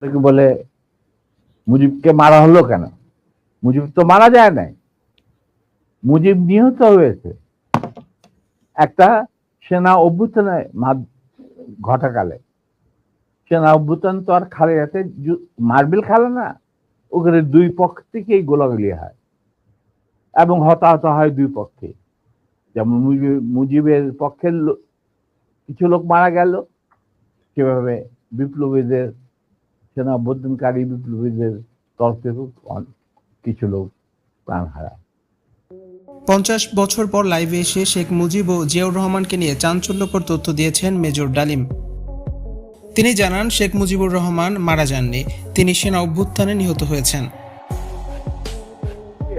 তাকে বলে, মুজিবকে মারা হলো কেন? মুজিব তো মারা যায় নাই। মুজিব নিহত হয়েছে। একটা সেনা অভ্যুত্থানে ঘটাকালে। সেনা অভ্যুত্থান তো আর খালে যাতে মার্বেল খেলে না। ওখানে দুই পক্ষ থেকেই গোলাগুলি হয়। এবং হতাহত হয় দুই পক্ষে। যেমন মুজিব- মুজিবের পক্ষের কিছু লোক মারা গেল। সেভাবে বিপ্লবীদের সেনা অভ্যুত্থানকারী বিপ্লবীদের তরফ থেকে কিছু লোক প্রাণ হারায়। পঞ্চাশ বছর পর লাইভে এসে শেখ মুজিব ও জিয়াউর রহমানকে নিয়ে চাঞ্চল্যকর তথ্য দিয়েছেন মেজর ডালিম। তিনি জানান শেখ মুজিবুর রহমান মারা যাননি তিনি সেনা অভ্যুত্থানে নিহত হয়েছেন।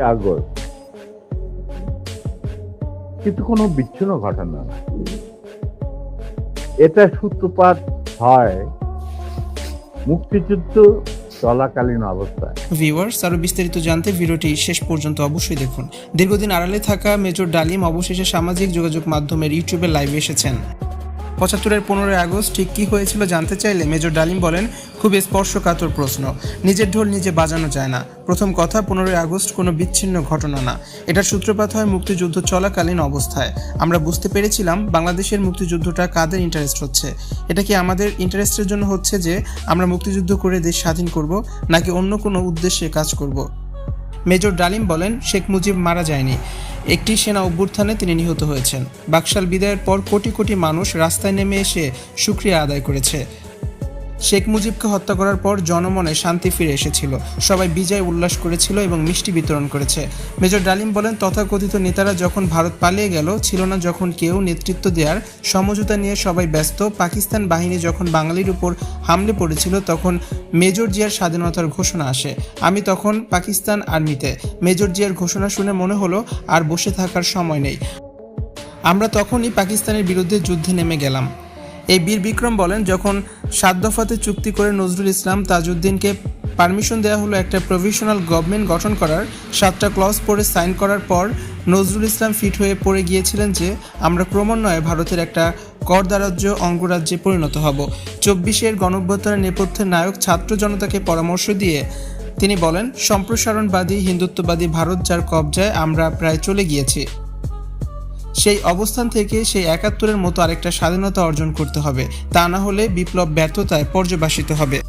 আগর কিন্তু কোনো বিচ্ছিন্ন ঘটনা না এটা সূত্রপাত হয় মুক্তিযুদ্ধ চলাকালীন অবস্থায়। ভিউয়ার্স আরও বিস্তারিত জানতে ভিডিওটি শেষ পর্যন্ত অবশ্যই দেখুন। দীর্ঘদিন আড়ালে থাকা মেজর ডালিম অবশেষে সামাজিক যোগাযোগ মাধ্যমের ইউটিউবে লাইভে এসেছেন। পঁচাত্তরের পনেরোই আগস্ট ঠিক কী হয়েছিল জানতে চাইলে মেজর ডালিম বলেন খুব স্পর্শকাতর প্রশ্ন। নিজের ঢোল নিজে বাজানো যায় না। প্রথম কথা, পনেরোই আগস্ট কোনো বিচ্ছিন্ন ঘটনা না। এটার সূত্রপাত হয় মুক্তিযুদ্ধ চলাকালীন অবস্থায়। আমরা বুঝতে পেরেছিলাম বাংলাদেশের মুক্তিযুদ্ধটা কাদের ইন্টারেস্ট হচ্ছে। এটা কি আমাদের ইন্টারেস্টের জন্য হচ্ছে যে আমরা মুক্তিযুদ্ধ করে দেশ স্বাধীন করব, নাকি অন্য কোনো উদ্দেশ্যে কাজ করব? মেজর ডালিম বলেন, শেখ মুজিব মারা যায়নি। একটি সেনা অভ্যুত্থানে তিনি নিহত হয়েছেন। বাকশাল বিদায়ের পর কোটি কোটি মানুষ রাস্তায় নেমে এসে সুক্রিয়া আদায় করেছে। শেখ মুজিবকে হত্যা করার পর জনমনে শান্তি ফিরে এসেছিল। সবাই বিজয় উল্লাস করেছিল এবং মিষ্টি বিতরণ করেছে। মেজর ডালিম বলেন, তথাকথিত নেতারা যখন ভারত পালিয়ে গেল, ছিল না যখন কেউ নেতৃত্ব দেওয়ার সমঝোতা নিয়ে সবাই ব্যস্ত। পাকিস্তান বাহিনী যখন বাঙালির উপর হামলে পড়েছিল, তখন মেজর জিয়ার স্বাধীনতার ঘোষণা আসে। আমি তখন পাকিস্তান আর্মিতে। মেজর জিয়ার ঘোষণা শুনে মনে হলো, আর বসে থাকার সময় নেই। আমরা তখনই পাকিস্তানের বিরুদ্ধে যুদ্ধে নেমে গেলাম। এই বীর বিক্রম বলেন, যখন সাত দফাতে চুক্তি করে নজরুল ইসলাম তাজউদ্দিনকে পারমিশন দেওয়া হলো একটা প্রভিশনাল গভর্নমেন্ট গঠন করার, সাতটা ক্লজ পরে সাইন করার পর নজরুল ইসলাম ফিট হয়ে পড়ে গিয়েছিলেন যে, আমরা ক্রমান্বয়ে ভারতের একটা করদারাজ্য অঙ্গরাজ্যে পরিণত হব। চব্বিশের গণঅভ্যুত্থানের নেপথ্যের নায়ক ছাত্র জনতাকে পরামর্শ দিয়ে তিনি বলেন, সম্প্রসারণবাদী, হিন্দুত্ববাদী ভারত যার কবজায় আমরা প্রায় চলে গিয়েছি। সেই অবস্থান থেকে সেই একাত্তরের মতো আরেকটা স্বাধীনতা অর্জন করতে হবে। তা না হলে বিপ্লব ব্যর্থতায় পর্যবাসিত হবে।